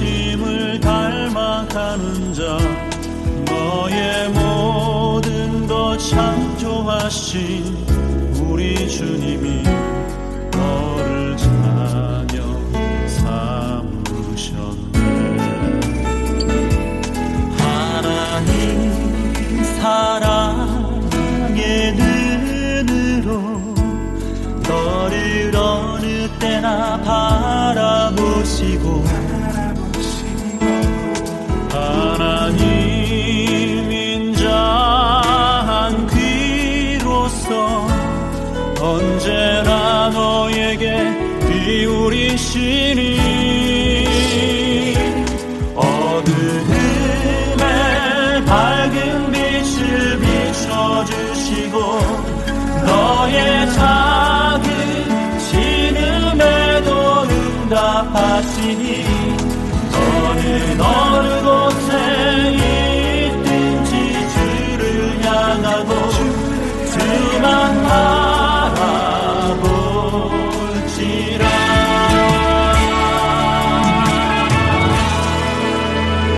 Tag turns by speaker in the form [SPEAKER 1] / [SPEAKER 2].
[SPEAKER 1] 선하심을 닮아가는 자 너의 모든 것 창조하신 우리 주님이 너를 자녀 삼으셨네.
[SPEAKER 2] 하나님 사랑의 눈으로 너를 어느 때나 바라보시고
[SPEAKER 1] 귀로서 언제나 너에게 기울이시니
[SPEAKER 2] 어두움에 밝은 빛을 비춰주시고 너의 작은 신음에도 응답하시니 너는 어느